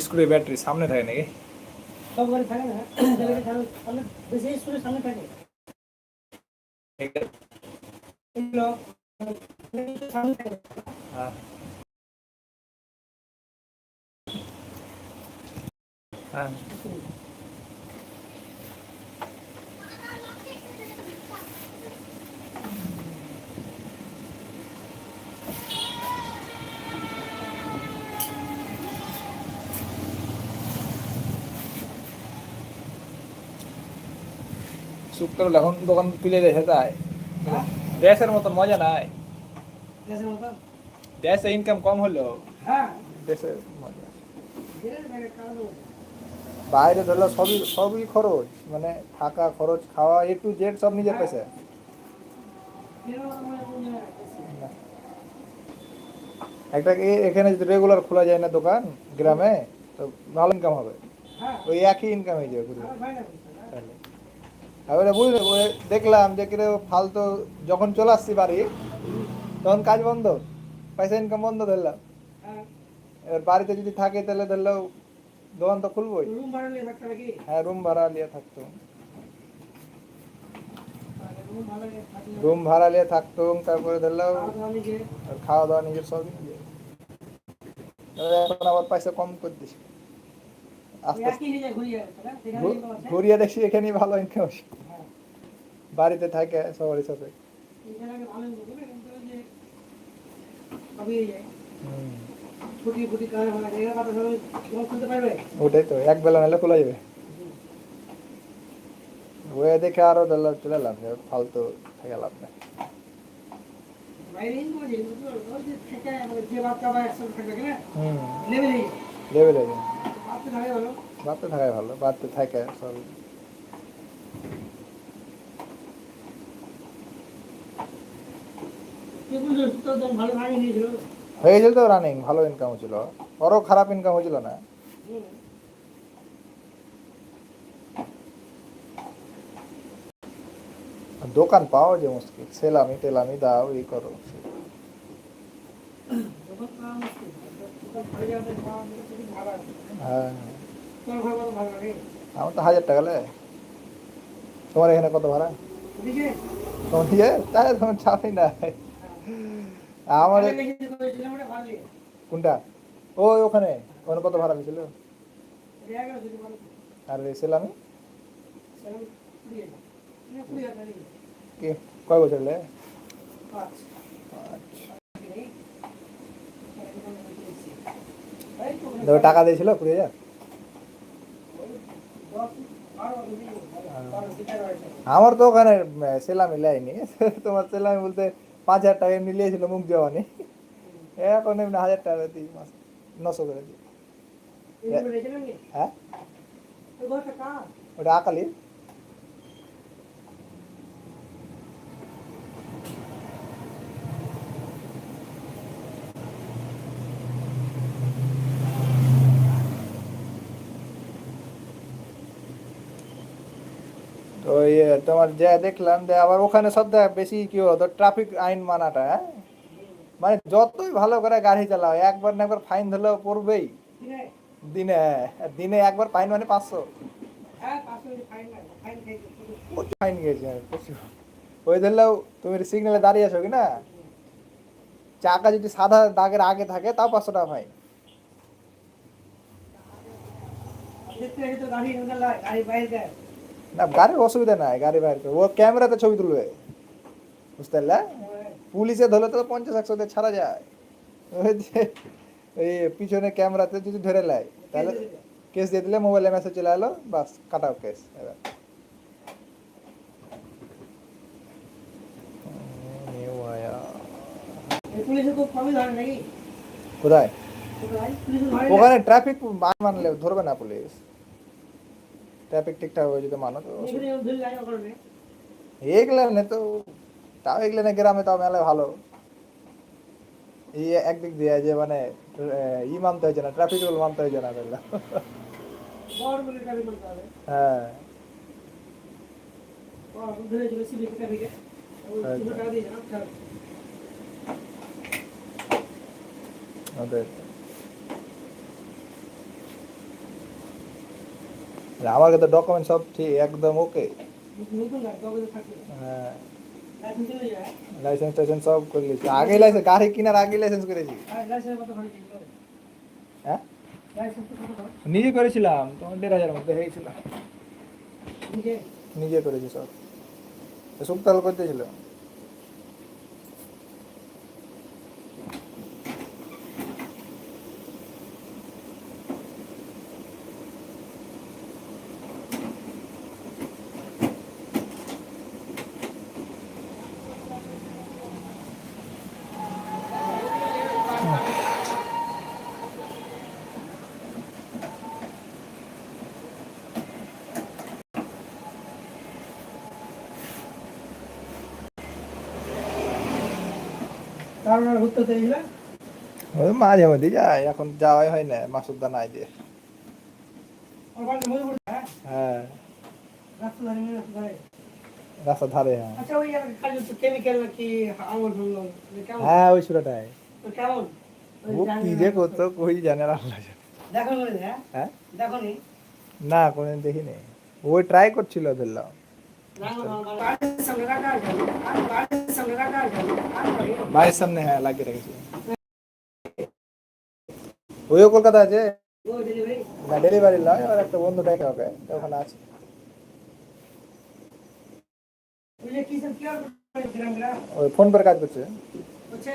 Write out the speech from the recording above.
স্ক্রুর battery সামনে থাকে নাকি সব হ্যাঁ এখন দোকান তুলে দেখে যায়। দেশের মতন মজা নাই। দেশের দেশে ইনকাম কম হলেও হ্যাঁ। দেশে মজা। বাইরে ধরলে সবই সবই খরচ। মানে থাকা খরচ খাওয়া এ টু জেড সব নিজের পয়সা। একটা এ- এখানে যদি রেগুলার খোলা যায় না দোকান গ্রামে তো ভালো ইনকাম হবে। হ্যাঁ। ওই একই ইনকাম হয়ে যাবে পুরো আমার ভাই না তাহলে এবারে বুঝলে দেখলাম যে কিরে ফালতু যখন চলে আসছি বাড়ি তখন কাজ বন্ধ পয়সা ইনকাম বন্ধ ধরলাম। এবার বাড়িতে যদি থাকে তাহলে ধরলেও দোকান তো খুলবোই। হ্যাঁ রুম ভাড়া নিয়ে থাকতো। রুম ভাড়া নিয়ে থাকতো তারপরে ধরলেও খাওয়া দাওয়া নিজের এবারে এখন আবার পয়সা কম করে আস্তে ঘুরিয়ে দেখছি এখানেই ভালো ইনকাম বাড়িতে থাকে সবারই সাথে ওটাই তো এক বেলা নাহলে খোলা যাবে। ওয়ে দেখে আরও ধরলাম চলে এলাম যে ফালতু থেকে লাভ নেই। বাড়তে থাকাই ভালো। বাড়তে থাকে সব। কে তো রানিং ভালো ইনকাম হচ্ছিল ওরও খারাপ ইনকাম হচ্ছিল না? দোকান পাওয়া যে মুশকিল। সেলামি টেলামি দাও এই করো। হ্যাঁ? আমার তো হাজার টাকা লে। তোমার এখানে কত ভাড়া? তোমার দিয়ে তাই তোমার চাপই না আমার। কোনটা? ওই ওখানে। ওখানে কত ভাড়া নিয়েছিল। আর হাজার। নাকি? কি? কয় বছর লে? টাকা দিয়েছিল কুড়ি হাজার। আমার তো ওখানে সেলামি লাইনি তোমার সেলামি বলতে পাঁচ হাজার টাকা এমনি লিয়েছিল মুখ জবানি এখন এমনি হাজার টাকা দিই মাস নশো করে দিই? হ্যাঁ? ওটা আকালি ইয়ে তোমার যা দেখলাম যে আবার ওখানে সব বেশি কি হতো ট্রাফিক আইন মানাটা হ্যাঁ? মানে যতই ভালো করে গাড়ি চালাও একবার না একবার ফাইন ধরলেও পড়বেই। দিনে? দিনে হ্যাঁ, একবার ফাইন মানে পাঁচশো। হ্যাঁ, ফাইন গেছে আর ওই ধরলেও তুমি সিগন্যালে দাঁড়িয়ে আছো কি না? চাকা যদি সাদা দাগের আগে থাকে তাও পাঁচশো টাকা ফাইন গাড়ি গাড়ি বাইরে। না গাড়ির অসুবিধা নাই গাড়ি বাইরে করে। ও ক্যামেরাতে ছবি তুলবে। বুঝতে পারলে? পুলিশে ধরলে তো পঞ্চাশ একশো দিয়ে ছাড়া যায়। ওই যে এই পিছনে ক্যামেরাতে যদি ধরে নেয় তাহলে কেস দিয়ে দিলে। মোবাইলে মেসেজ চলে এলো বাস কাটাও কেস এবার? কোথায়? ওখানে ট্রাফিক মানলে ধরবে না পুলিশ। ট্রাফিক ঠিকঠাক হয়ে যদি মানো তো। এগুলো না তো তাও এগুলো না গ্রামে তাও মেলা ভালো। এই একদিক দিয়ে যে মানে ই মানতে হয়েছে না ট্রাফিক রুল মানতে হয়েছে না তাহলে করতে হবে। হ্যাঁ। বড় ধরে ছিল সিভিক ট্রাফিকে। ওই আচ্ছা। দুশো টাকা দিয়েছে না? ছাড়। ওদের আমার কাছে ডকুমেন্ট সব ঠিক একদম ওকে হ্যাঁ। লাইসেন্স টাইসেন্স সব করে নিয়েছি আগে লাইসেন্স গাড়ি কেনার আগে লাইসেন্স করেছি। হ্যাঁ? নিজে করেছিলাম তোমার দেড় হাজার মধ্যে হয়েছিল নিজে? নিজে করেছি সব। সুক্তাল করতেছিল। ঘুরতে ওই মাঝে মধ্যে যাই এখন যাওয়াই হয় না মাসুদ্দা নাই যে। আর বাড়িতে মজা পড়ছে হ্যাঁ? হ্যাঁ। রাস্তা ধারে হ্যাঁ। আচ্ছা হ্যাঁ ওই সুরাটাই ও কি যে করতো কই জানে না আল্লাহ জানে। দেখো হ্যাঁ? না। কোনদিন দেখিনি। ওই ট্রাই করছিল ধরলাম। বাড়ির সঙ্গে রাখা আছে আর বাড়ির সঙ্গে রাখা আছে আর বাড়ি বাড়ির সামনে হ্যাঁ লাগিয়ে রেখেছি ওইও কলকাতা আছে ও ডেলিভারি না ডেলিভারি লয় আর একটা বন্ধু ডেকে ওকে ওখানে আছে ওই যে কি সব কি আর গ্রাম গ্রাম ওই ফোন করে কাজ করছে হচ্ছে